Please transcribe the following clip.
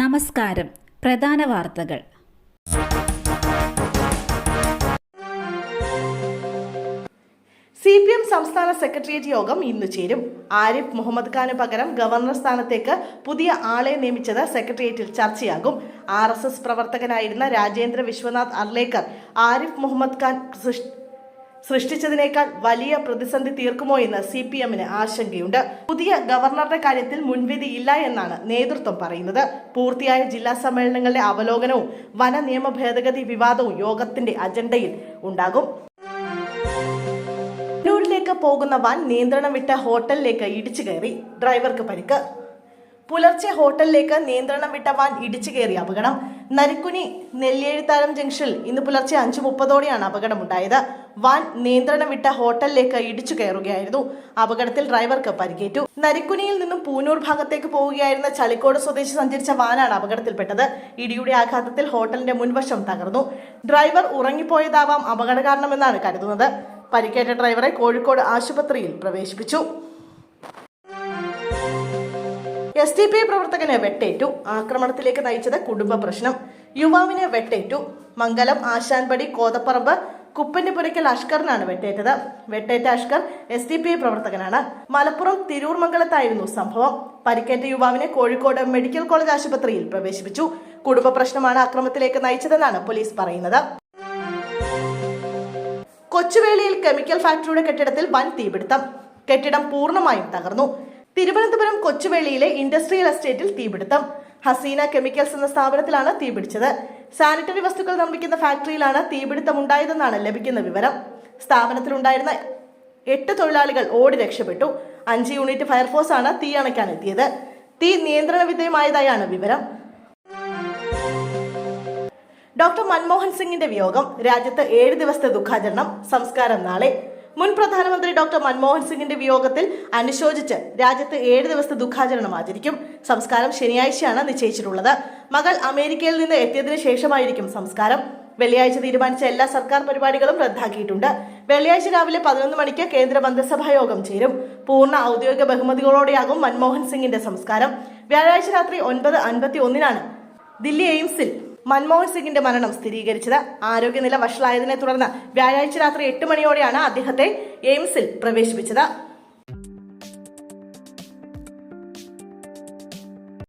നമസ്കാരം. പ്രധാന വാർത്തകൾ. സി പി എം സംസ്ഥാന സെക്രട്ടേറിയറ്റ് യോഗം ഇന്ന് ചേരും. ആരിഫ് മുഹമ്മദ് ഖാന് പകരം ഗവർണർ സ്ഥാനത്തേക്ക് പുതിയ ആളെ നിയമിച്ചത് സെക്രട്ടേറിയറ്റിൽ ചർച്ചയാകും. ആർ എസ് എസ് പ്രവർത്തകനായിരുന്ന രാജേന്ദ്ര വിശ്വനാഥ് അർലേക്കർ ആരിഫ് മുഹമ്മദ് ഖാൻ സൃഷ്ടിച്ചതിനേക്കാൾ വലിയ പ്രതിസന്ധി തീർക്കുമോ എന്ന് സി പി എമ്മിന് ആശങ്കയുണ്ട്. പുതിയ ഗവർണറുടെ കാര്യത്തിൽ മുൻവിധി ഇല്ല എന്നാണ് നേതൃത്വം പറയുന്നത്. പൂർത്തിയായ ജില്ലാ സമ്മേളനങ്ങളുടെ അവലോകനവും വന നിയമ ഭേദഗതി വിവാദവും യോഗത്തിന്റെ അജണ്ടയിൽ ഉണ്ടാകും. കണ്ണൂരിലേക്ക് പോകുന്ന നിയന്ത്രണം വിട്ട ഹോട്ടലിലേക്ക് ഇടിച്ചു കയറി ഡ്രൈവർക്ക് പരിക്ക്. പുലർച്ചെ ഹോട്ടലിലേക്ക് നിയന്ത്രണം വിട്ട വാൻ ഇടിച്ചു കയറി അപകടം. നരിക്കുനി നെല്ലിയേഴിത്താഴം ജംഗ്ഷനിൽ ഇന്ന് പുലർച്ചെ അഞ്ചു മുപ്പതോടെയാണ് അപകടമുണ്ടായത്. വാൻ നിയന്ത്രണം വിട്ട ഹോട്ടലിലേക്ക് ഇടിച്ചു കയറുകയായിരുന്നു. അപകടത്തിൽ ഡ്രൈവർക്ക് പരിക്കേറ്റു. നരിക്കുനിയിൽ നിന്നും പൂനൂർ ഭാഗത്തേക്ക് പോവുകയായിരുന്ന ചളിക്കോട് സ്വദേശി സഞ്ചരിച്ച വാനാണ് അപകടത്തിൽപ്പെട്ടത്. ഇടിയുടെ ആഘാതത്തിൽ ഹോട്ടലിന്റെ മുൻവശം തകർന്നു. ഡ്രൈവർ ഉറങ്ങിപ്പോയതാവാം അപകട കാരണമെന്നാണ് കരുതുന്നത്. പരിക്കേറ്റ ഡ്രൈവറെ കോഴിക്കോട് ആശുപത്രിയിൽ പ്രവേശിപ്പിച്ചു. എസ് ഡി പി ഐ പ്രവർത്തകന് വെട്ടേറ്റു. ആക്രമണത്തിലേക്ക് നയിച്ചത് കുടുംബ പ്രശ്നം. യുവാവിന് വെട്ടേറ്റു. മംഗലം ആശാൻപടി കോതപ്പറമ്പ് കുപ്പന്റിപ്പുരയ്ക്കൽ അഷ്കറിനാണ് വെട്ടേറ്റത്. വെട്ടേറ്റ Ashkar S D P I പ്രവർത്തകനാണ്. മലപ്പുറം തിരൂർ മംഗലത്തായിരുന്നു സംഭവം. പരിക്കേറ്റ യുവാവിനെ കോഴിക്കോട് മെഡിക്കൽ കോളേജ് ആശുപത്രിയിൽ പ്രവേശിപ്പിച്ചു. കുടുംബ പ്രശ്നമാണ് അക്രമത്തിലേക്ക് നയിച്ചതെന്നാണ് പോലീസ് പറയുന്നത്. കൊച്ചുവേളിയിൽ കെമിക്കൽ ഫാക്ടറിയുടെ കെട്ടിടത്തിൽ വൻ തീപിടുത്തം. കെട്ടിടം പൂർണമായും തകർന്നു. തിരുവനന്തപുരം കൊച്ചുവേളിയിലെ ഇൻഡസ്ട്രിയൽ എസ്റ്റേറ്റിൽ തീപിടുത്തം. ഹസീന കെമിക്കൽസ് എന്ന സ്ഥാപനത്തിലാണ് തീപിടിച്ചത്. സാനിറ്ററി വസ്തുക്കൾ നിർമ്മിക്കുന്ന ഫാക്ടറിയിലാണ് തീപിടുത്തം ഉണ്ടായതെന്നാണ് ലഭിക്കുന്ന വിവരം. സ്ഥാപനത്തിലുണ്ടായിരുന്ന എട്ട് തൊഴിലാളികൾ ഓടി രക്ഷപ്പെട്ടു. അഞ്ച് യൂണിറ്റ് ഫയർഫോഴ്സ് ആണ് തീ അണയ്ക്കാൻ എത്തിയത് തീ നിയന്ത്രണ വിധേയമായതായാണ് വിവരം. ഡോക്ടർ മൻമോഹൻ സിംഗിന്റെ വിയോഗം. രാജ്യത്ത് ഏഴ് ദിവസത്തെ ദുഃഖാചരണം. സംസ്കാരം നാളെ. മുൻ പ്രധാനമന്ത്രി ഡോക്ടർ മൻമോഹൻ സിംഗിന്റെ വിയോഗത്തിൽ അനുശോചിച്ച് രാജ്യത്ത് ഏഴ് ദിവസത്തെ ദുഃഖാചരണം ആചരിക്കും. സംസ്കാരം ശനിയാഴ്ചയാണ് നിശ്ചയിച്ചിട്ടുള്ളത്. മകൾ അമേരിക്കയിൽ നിന്ന് എത്തിയതിനു ശേഷമായിരിക്കും സംസ്കാരം. വെള്ളിയാഴ്ച തീരുമാനിച്ച എല്ലാ സർക്കാർ പരിപാടികളും റദ്ദാക്കിയിട്ടുണ്ട്. വെള്ളിയാഴ്ച രാവിലെ പതിനൊന്ന് മണിക്ക് കേന്ദ്ര മന്ത്രിസഭാ യോഗം ചേരും. പൂർണ ഔദ്യോഗിക ബഹുമതികളോടെയാകും മൻമോഹൻ സിംഗിന്റെ സംസ്കാരം. വ്യാഴാഴ്ച രാത്രി ഒൻപത് അൻപത്തി ഒന്നിനാണ് ദില്ലി എയിംസിൽ മൻമോഹൻ സിംഗിന്റെ മരണം സ്ഥിരീകരിച്ചത്. ആരോഗ്യനില വഷളായതിനെ തുടർന്ന് വ്യാഴാഴ്ച രാത്രി എട്ട് മണിയോടെയാണ് അദ്ദേഹത്തെ എയിംസിൽ പ്രവേശിപ്പിച്ചത്.